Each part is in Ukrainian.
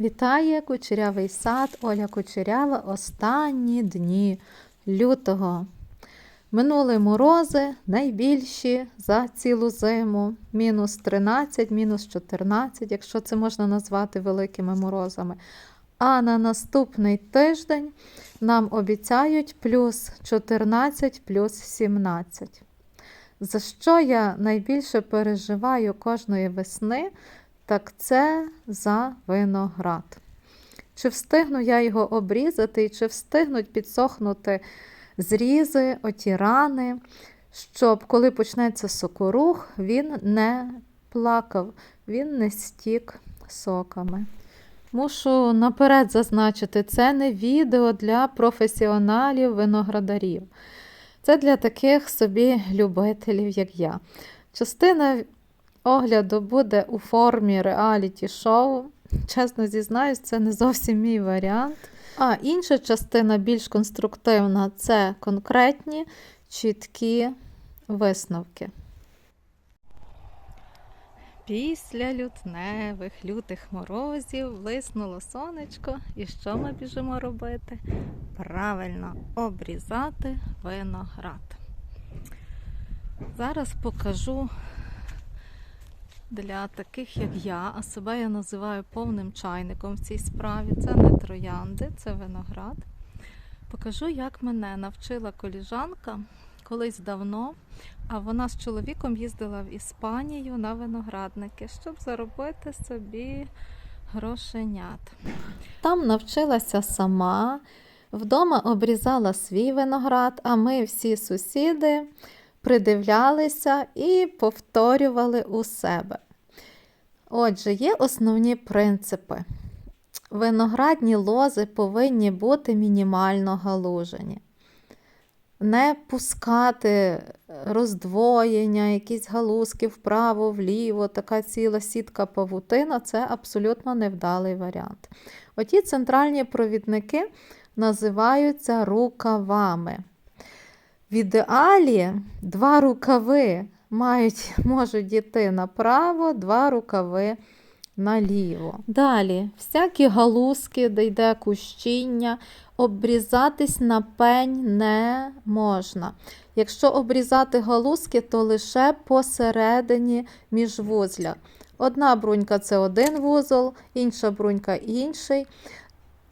Вітає кучерявий сад Оля Кучерява останні дні лютого. Минули морози найбільші за цілу зиму. Мінус 13, мінус 14, якщо це можна назвати великими морозами. А на наступний тиждень нам обіцяють плюс 14, плюс 17. За що я найбільше переживаю кожної весни, так це за виноград. Чи встигну я його обрізати, і чи встигнуть підсохнути зрізи, оті рани, щоб коли почнеться сокорух, він не плакав, він не стік соками. Мушу наперед зазначити, це не відео для професіоналів виноградарів. Це для таких собі любителів, як я. Частина огляду буде у формі реаліті-шоу. Чесно зізнаюсь, це не зовсім мій варіант. А інша частина більш конструктивна це конкретні, чіткі висновки. Після лютневих лютих морозів блиснуло сонечко. І що ми біжимо робити? Правильно обрізати виноград. Зараз покажу для таких, як я, а себе я називаю повним чайником в цій справі. Це не троянди, це виноград. Покажу, як мене навчила коліжанка колись давно, а вона з чоловіком їздила в Іспанію на виноградники, щоб заробити собі грошенят. Там навчилася сама, вдома обрізала свій виноград, а ми всі сусіди придивлялися і повторювали у себе. Отже, є основні принципи. Виноградні лози повинні бути мінімально галужені. Не пускати роздвоєння, якісь галузки вправо, вліво, така ціла сітка павутина це абсолютно невдалий варіант. Оті центральні провідники називаються рукавами. В ідеалі два рукави мають, можуть діти направо, два рукави наліво. Далі, всякі галузки, де йде кущіння, обрізатись на пень не можна. Якщо обрізати галузки, то лише посередині міжвузля. Одна брунька це один вузол, інша брунька інший.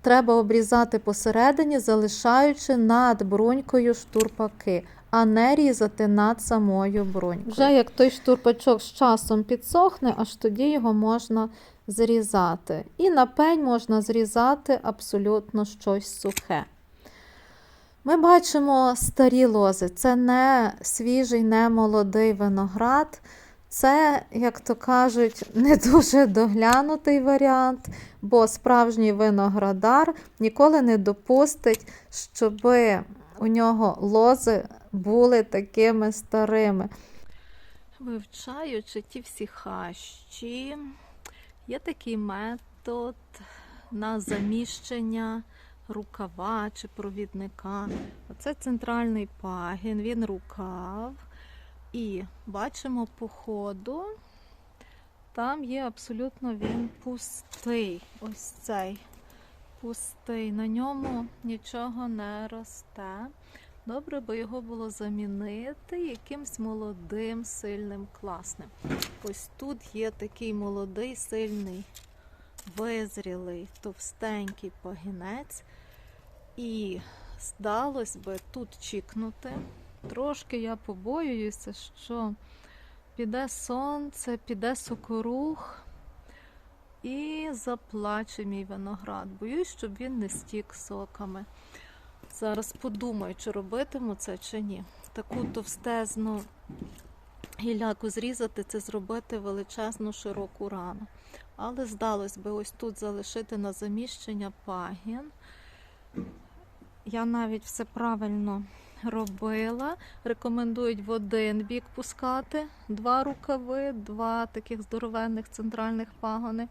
Треба обрізати посередині, залишаючи над брунькою штурпаки, а не різати над самою брунькою. Вже як той штурпачок з часом підсохне, аж тоді його можна зрізати. І на пень можна зрізати абсолютно щось сухе. Ми бачимо старі лози. Це не свіжий, не молодий виноград. Це, як то кажуть, не дуже доглянутий варіант, бо справжній виноградар ніколи не допустить, щоб у нього лози були такими старими. Вивчаючи ті всі хащі, є такий метод на заміщення рукава чи провідника. Оце центральний пагін, він рукав. І бачимо по ходу, там є абсолютно він пустий. Ось цей пустий. На ньому нічого не росте. Добре би його було замінити якимсь молодим, сильним, класним. Ось тут є такий молодий, сильний, визрілий, товстенький пагінець. І здалось би тут чікнути. Трошки я побоююся, що піде сонце, піде сокорух і заплаче мій виноград. Боюсь, щоб він не стік соками. Зараз подумаю, чи робитиму це, чи ні. Таку товстезну гіляку зрізати, це зробити величезну широку рану. Але здалось би, ось тут залишити на заміщення пагін. Я навіть все правильно робила. Рекомендують в один бік пускати два рукави, два таких здоровенних центральних пагони.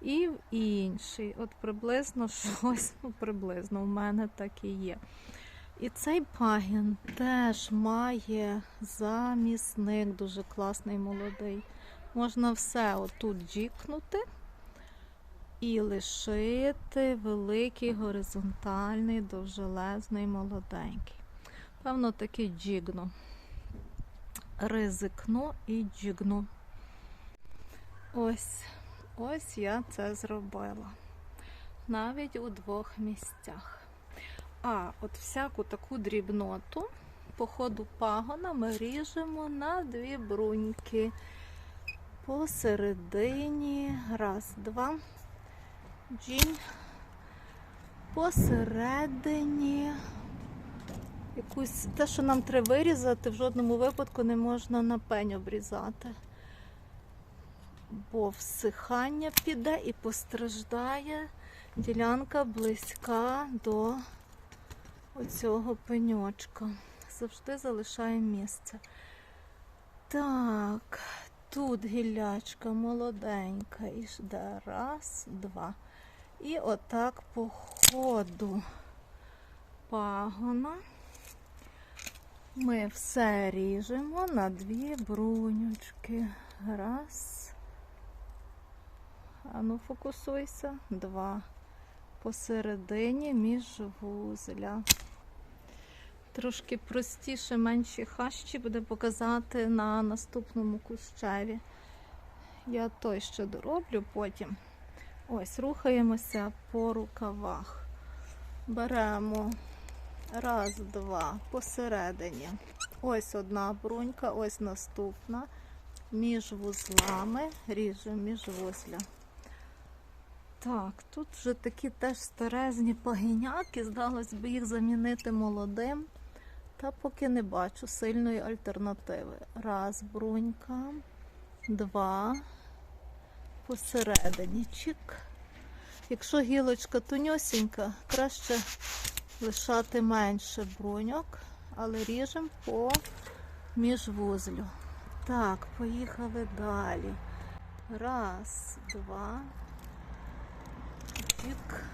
І в інший. От приблизно щось, ну приблизно у мене так і є. І цей пагін теж має замісник, дуже класний молодий. Можна все отут джікнути і лишити великий горизонтальний, довжелезний, молоденький. Певно, таки джігну. Ризикну і джігну. Ось, ось я це зробила. Навіть у двох місцях. А от всяку таку дрібноту по ходу пагона ми ріжемо на дві бруньки. Посередині. Раз, два. Джінь. Посередині. Якусь те, що нам треба вирізати, в жодному випадку не можна на пень обрізати. Бо всихання піде і постраждає ділянка близька до оцього пеньочка. Завжди залишаємо місце. Так, тут гілячка молоденька. І жде раз, два. І отак по ходу пагона ми все ріжемо на дві брунючки. Раз. Ану, фокусуйся. Два. Посередині міжвузля. Трошки простіше, менші хащі буде показати на наступному кущеві. Я той ще дороблю потім. Ось, рухаємося по рукавах. Беремо раз, два, посередині. Ось одна брунька, ось наступна. Між вузлами ріжемо між вузля. Так, тут вже такі теж старезні пагіняки, здалось би їх замінити молодим. Та поки не бачу сильної альтернативи. Раз, брунька, два, посередині чик. Якщо гілочка тонюсінька, краще лишати менше бруньок, але ріжемо по міжвузлю. Так, поїхали далі. Раз, два. Чик.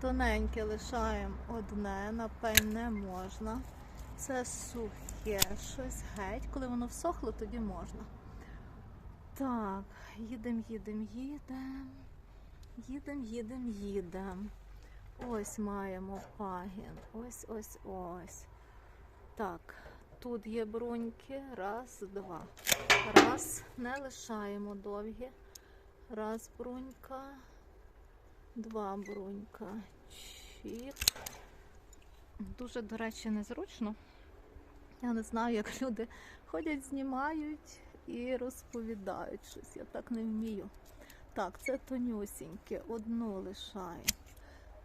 Тоненьке лишаємо одне, на не можна. Це сухе щось геть. Коли воно всохло, тоді можна. Так, їдемо, їдемо, їдемо. Їдемо, їдемо, їдемо. Ось маємо пагін. Ось, ось, ось. Так, тут є бруньки. Раз, два. Раз. Не лишаємо довгі. Раз брунька. Два брунька. Чік. Дуже, до речі, незручно. Я не знаю, як люди ходять, знімають і розповідають щось. Я так не вмію. Так, це тонюсіньке, одну лишаємо.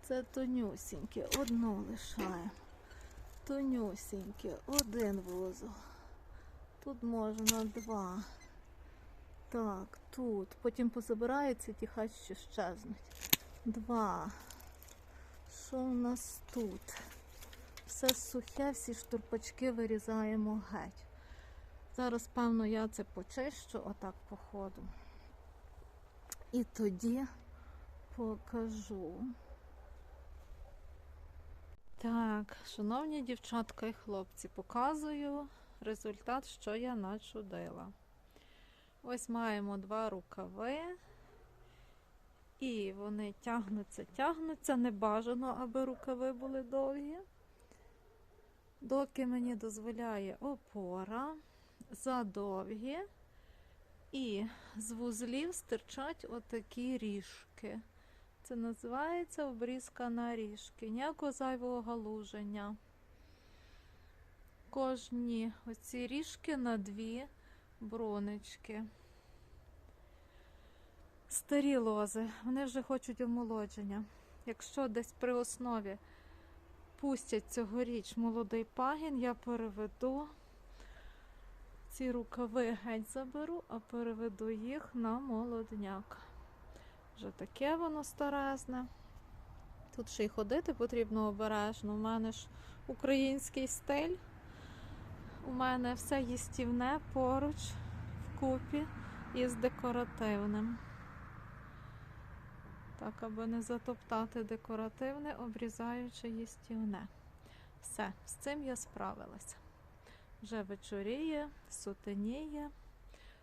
Це тонюсіньке, одну лишаємо. Тонюсіньке, один вузол. Тут можна два. Так, тут. Потім позабираються, ті хащі щезнуть. Два. Що у нас тут? Все сухе, всі штурпачки вирізаємо геть. Зараз, певно, я це почищу отак по ходу. І тоді покажу. Так, шановні дівчатка і хлопці, показую результат, що я начудила. Ось маємо два рукави. І вони тягнуться, тягнуться. Не бажано, аби рукави були довгі. Доки мені дозволяє опора, задовгі. І з вузлів стирчать отакі ріжки. Це називається обрізка на ріжки. Ніякого зайвого галуження. Кожні оці ріжки на дві бронечки. Старі лози, вони вже хочуть омолодження. Якщо десь при основі пустять цьогоріч молодий пагін, я переведу ці рукави геть заберу, а переведу їх на молодняк. Вже таке воно старезне. Тут ще й ходити потрібно обережно. У мене ж український стиль. У мене все їстівне поруч, вкупі із декоративним. Так, аби не затоптати декоративне, обрізаючи їстівне. Все, з цим я справилася. Вже вечоріє, сутеніє,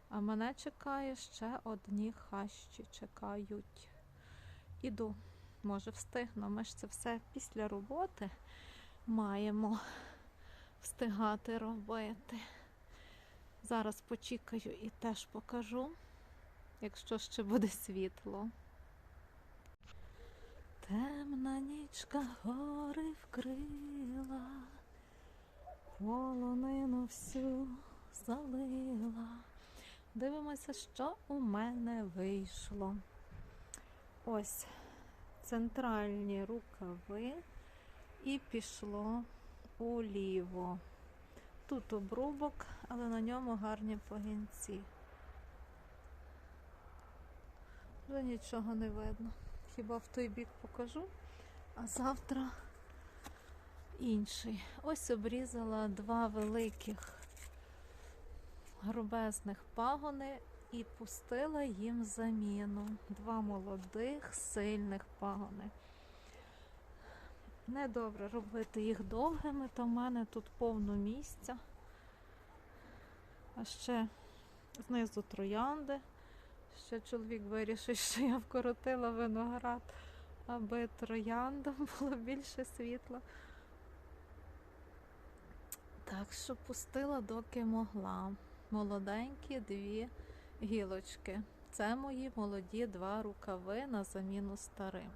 а мене чекає ще одні хащі чекають. іду. Може, встигну. Ми ж це все після роботи маємо встигати робити. Зараз почекаю і теж покажу, якщо ще буде світло. Темна нічка гори вкрила, полонину всю залила. Дивимося, що у мене вийшло. Ось центральні рукави і пішло уліво. Тут обрубок, але на ньому гарні погінці. Вже нічого не видно. Хіба в той бік покажу, а завтра інший. Ось обрізала два великих грубезних пагони і пустила їм заміну. Два молодих, сильних пагони. Недобре робити їх довгими, то в мене тут повно місця. А ще знизу троянди. Ще чоловік вирішив, що я вкоротила виноград, аби трояндам було більше світла. Так що пустила, доки могла. Молоденькі дві гілочки. Це мої молоді два рукави на заміну старим.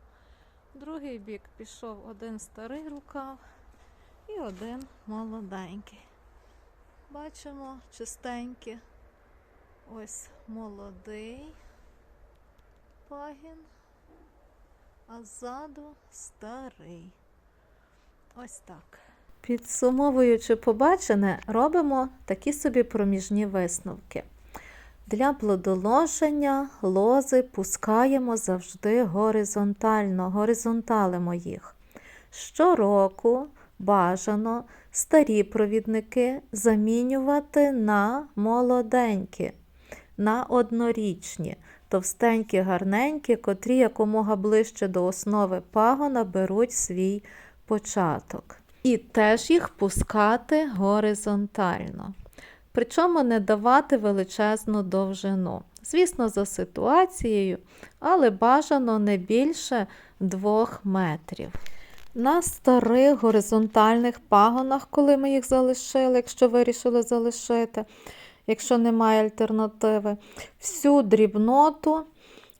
Другий бік пішов один старий рукав і один молоденький. Бачимо чистенькі. Ось молодий пагін, а ззаду старий. Ось так. Підсумовуючи побачене, робимо такі собі проміжні висновки. Для плодоложення лози пускаємо завжди горизонтально, горизонталимо їх. Щороку бажано старі провідники замінювати на молоденькі, на однорічні, товстенькі, гарненькі, котрі якомога ближче до основи пагона беруть свій початок. І теж їх пускати горизонтально. Причому не давати величезну довжину. Звісно, за ситуацією, але бажано не більше 2 метрів. На старих горизонтальних пагонах, коли ми їх залишили, якщо вирішили залишити, якщо немає альтернативи, всю дрібноту,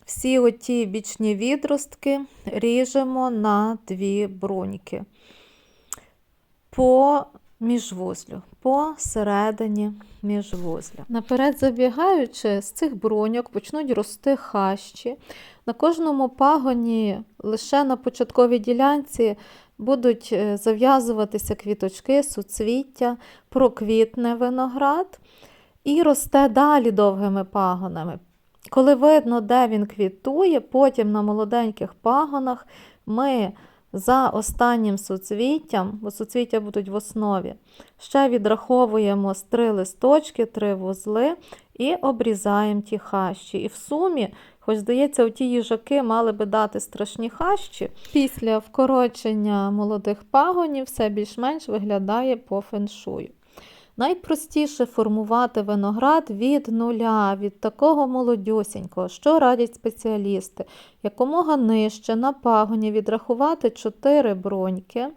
всі оті бічні відростки ріжемо на дві бруньки по міжвузлю, по середині міжвузля. Наперед забігаючи, з цих бруньок почнуть рости хащі. На кожному пагоні лише на початковій ділянці будуть е, зав'язуватися квіточки, суцвіття, проквітне виноград і росте далі довгими пагонами. Коли видно, де він квітує, потім на молоденьких пагонах ми за останнім соцвіттям, бо соцвіття будуть в основі, ще відраховуємо з три листочки, три вузли і обрізаємо ті хащі. І в сумі, хоч здається, ті їжаки мали би дати страшні хащі, після вкорочення молодих пагонів все більш-менш виглядає по феншую. Найпростіше формувати виноград від нуля, від такого молодюсінького, що радять спеціалісти, якомога нижче на пагоні відрахувати 4 броньки,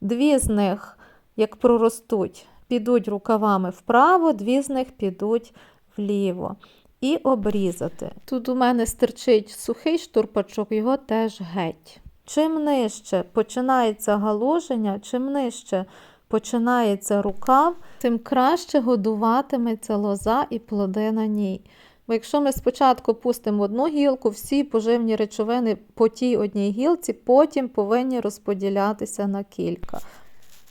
дві з них, як проростуть, підуть рукавами вправо, дві з них підуть вліво. І обрізати. Тут у мене стирчить сухий штурпачок, його теж геть. Чим нижче починається галуження, чим нижче починається рукав, тим краще годуватиметься лоза і плоди на ній. Бо якщо ми спочатку пустимо одну гілку, всі поживні речовини по тій одній гілці потім повинні розподілятися на кілька.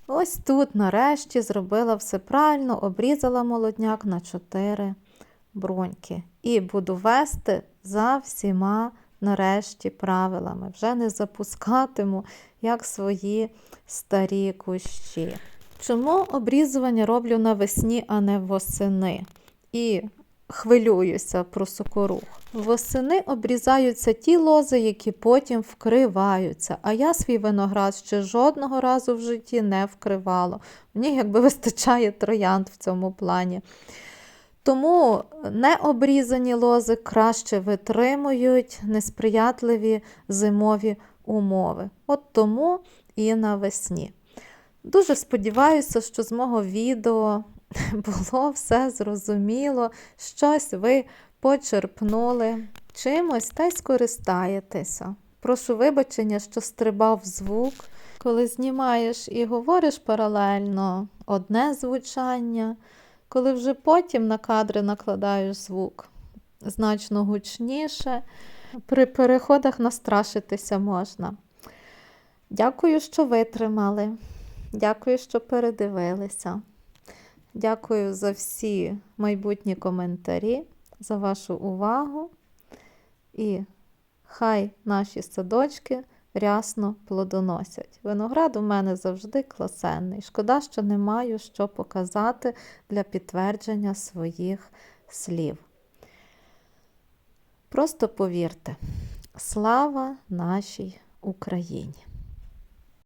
Ось тут, нарешті, зробила все правильно, обрізала молодняк на 4 броньки. І буду вести за всіма, нарешті, правилами. Вже не запускатиму, як свої старі кущі. Чому обрізування роблю навесні, а не восени? І хвилююся про сокорух. Восени обрізаються ті лози, які потім вкриваються. А я свій виноград ще жодного разу в житті не вкривала. Мені якби вистачає троянд в цьому плані. Тому необрізані лози краще витримують несприятливі зимові умови. От тому і навесні. Дуже сподіваюся, що з мого відео було все зрозуміло, щось ви почерпнули, чимось та й скористаєтеся. Прошу вибачення, що стрибав звук. Коли знімаєш і говориш паралельно одне звучання, коли вже потім на кадри накладаєш звук значно гучніше, при переходах настрашитися можна. Дякую, що витримали. Дякую, що передивилися. Дякую за всі майбутні коментарі, за вашу увагу. І хай наші садочки рясно плодоносять. Виноград у мене завжди класенний. Шкода, що не маю що показати для підтвердження своїх слів. Просто повірте, слава нашій Україні!